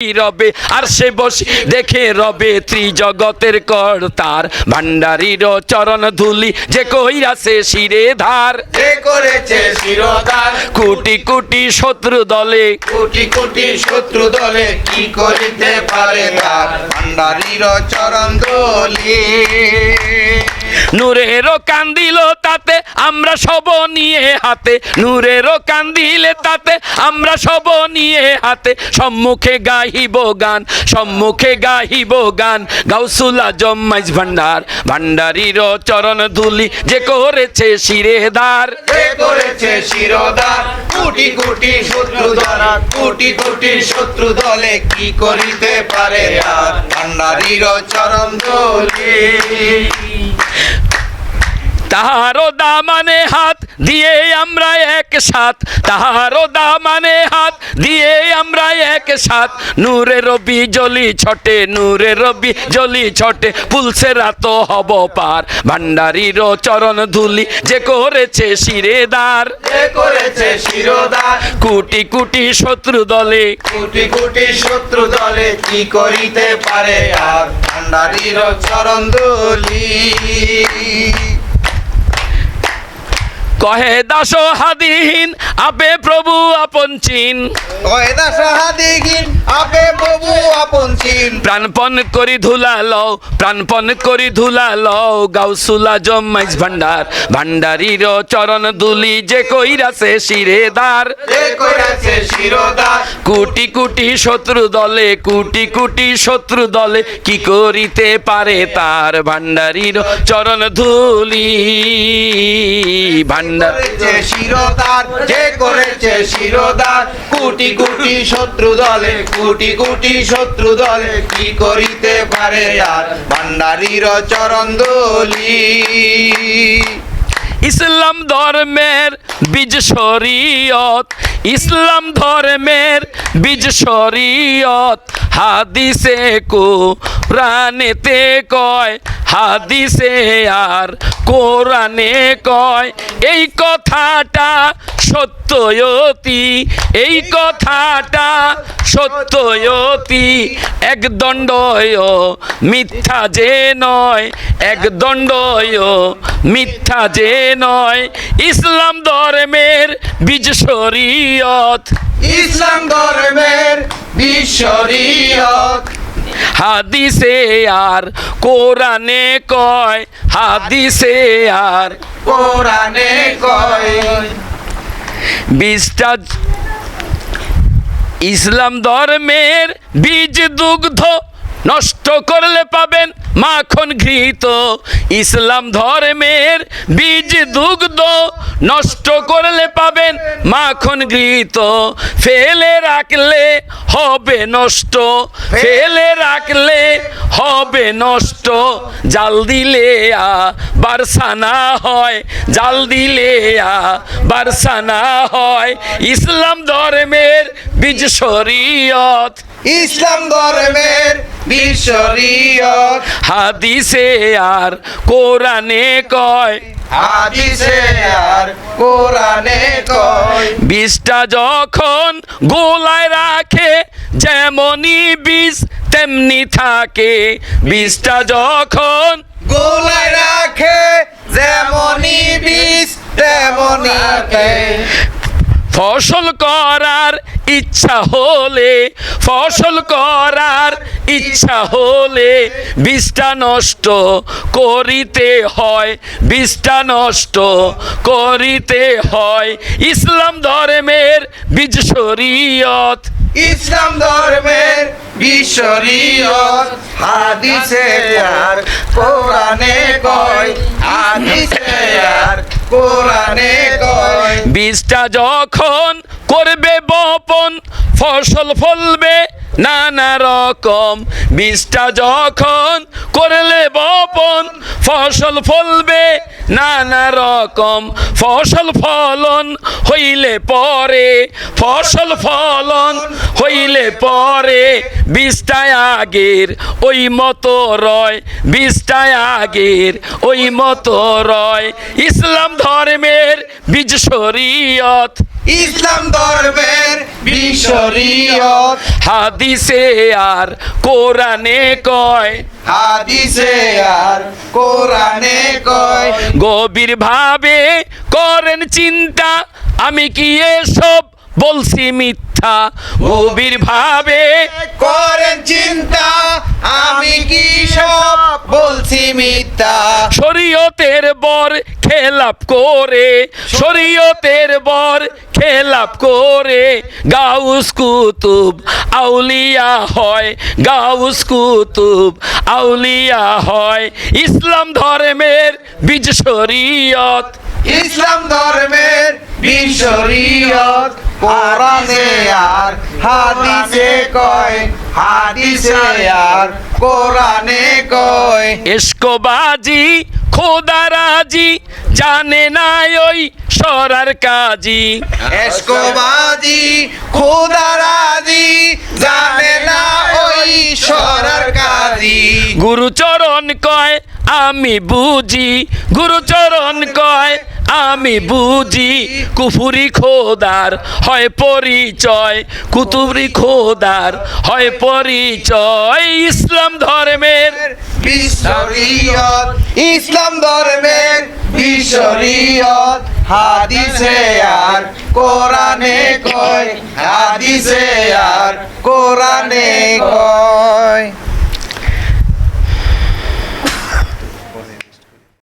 রবে? আর সে বসে দেখে রবে ত্রিজগতের কর্তার ভান্ডারির চরণ ধুলি যে কইরাছে শিরে ধার। করেছে শিরোধার। কোটি কোটি শত্রু দলে। কোটি কোটি শত্রু দলে কি করিতে পারে তার? ভান্ডারির চরণ দলি নূরেরও কান্দিল তাতে আমরা সব নিয়ে হাতে। নূরেরও কান্দিলে তাতে আমরা সব নিয়ে হাতে। সম্মুখে গাহিব গান, সম্মুখে গাহিব গান। গাউসুলা জম্মাইজ ভান্ডার ভান্ডারির চরণ ধুলি। যে করেছে শিরে ধার যে করেছে শিরোধার। কোটি কোটি শত্রু দ্বারা, কোটি কোটি শত্রু দলে কি করিতে পারে আর? ভান্ডারির চরণ দলি তাহারও দামানে হাত দিয়ে আমরা এক সাথ তাহারও দামানে হাত দিয়ে আমরা এক সাথ নূরে রবি জলি ছটে নূরে রবি জলি ছটে পুলসে রাত হব পার। ভান্ডারির চরণ ধুলি যে করেছে শিরেদার। যে করেছে শিরোধার কোটি কোটি শত্রু দলে। কোটি কোটি শত্রু দলে কি করিতে পারে আর? ভান্ডারির চরণ দলি কহে দাস হাদিহীন আপে প্রভু আপন চিন। সাহাদিগিন আপে প্রভু আপন চিন। প্রাণপণ করি ধুলা লও প্রাণপণ করি ধুলা লও গাউসুলা ভান্ডার ভান্ডারির চরণ দুলি যে কইরাছে শিরেদার। কোটি কোটি শত্রু দলে কোটি কোটি শত্রু দলে কি করিতে পারে তার ভান্ডারির চরণ ধুলি? ভান্ডার করেছে শিরোধার, যে করেছে শিরোধার, কোটি কোটি শত্রু দলে, কোটি কোটি শত্রু দলে কি করিতে পারে আর? ভান্ডারির চরণ দলি ইসলাম ধর্মের বীজ শরীয়ত, ইসলাম ধর্মের বীজ শরীয়ত। হাদিসে কো প্রাণেতে কয় হাদিসে আর কোরআনে কয়, এই কথাটা সত্যয়তি এই কথাটা সত্যয়তি এক দণ্ডয় মিথ্যা যে নয়, এক দণ্ডয় মিথ্যা যে নয়। ইসলাম ধর্মের বীজ শরীয়ত। ইসলাম ধর্মের বিশ্বরীয়ত হাদিসে আর কোরআনে কয় হাদিসে আর। কোরআনে কয়। বীজটা ইসলাম ধর্মের বীজ দুগ্ধ নষ্ট করলে পাবেন মাখন ঘৃত ইসলাম ধর্মের বীজ দুগ্ধ নষ্ট করলে পাবেন মাখন ঘৃত ফেলে রাখলে হবে নষ্ট, ফেলে রাখলে হবে নষ্ট। জাল দিলে বারসানা হয়, জাল দিলে বারসানা হয়। ইসলাম ধর্মের বীজ শরীয়ত। ইসলাম ধর্মের বিশ্বরীয়ত। হাদিসে আর কোরআনে কয়। হাদিসে আর কোরআনে কয়। বীজটা যখন গোলায় রাখে যেমনই বীজ তেমনি থাকে। বীজটা যখন গোলায় রাখে যেমনই বীজ তেমনই থাকে। ফসল করার ইচ্ছা হলে, ফসল করার ইচ্ছা হলে বীজটা নষ্ট করিতে হয়, বীজটা নষ্ট করিতে হয়। ইসলাম ধর্মের বীজ শরীয়ত। ইসলাম ধর্মের বিশ্বরীয়ত হাদিসে আর কোরআনে কোরআনে কয় বীজটা যখন করবে বপন ফসল ফলবে নানা রকম বীজটা যখন করলে বপন, ফসল ফলবে। নানা রকম ফসল ফলন হইলে পরে, ফসল ফলন হইলে পরে বীজটায় আগের, ওই মতো রয় বীজটায় আগের, ওই মতো রয়। ইসলাম ধর্মের বীজ শরীয়ত। ইসলাম ধর্মের বিশ্বরিয়ত হাদিসে আর কোরআনে কয়। হাদিসে আর কোরআনে কয়। গভীর ভাবে করেন চিন্তা আমি কি এসব বলছি মিথ্যা? গভীর ভাবে করেন চিন্তা আমি কি সব বলছি মিথ্যা? শরীয়তের বর খেলাপ করে শরীয়তের বর খেলাপ করে গাউস কুতুব আউলিয়া হয় গাউস কুতুব আউলিয়া হয়। ইসলাম ধর্মের বীজ শরীয়ত। ইসলাম ধর্মের বিশ্বরিয়ত কোরআনে আর হাদিসে কয় হাদিসে আর কোরআনে কয়। এসকবাজি খোদারাজি জানে না ওই সরার কাজী। এসকোবাজি খুদারাজি জানে না ওই সরার কাজী। গুরুচরণ কয় আমি বুঝি। গুরুচরণ কয় আমি বুঝি কুফুরি খোদার হয় পরিচয়, কুতুবরি খোদার হয় পরিচয়। ইসলাম ধর্মের ইসলাম ধর্মের বিশ্বরিয়ত। হাদিসে আর কোরআনে কয়, হাদিসে আর কোরআনে কয়।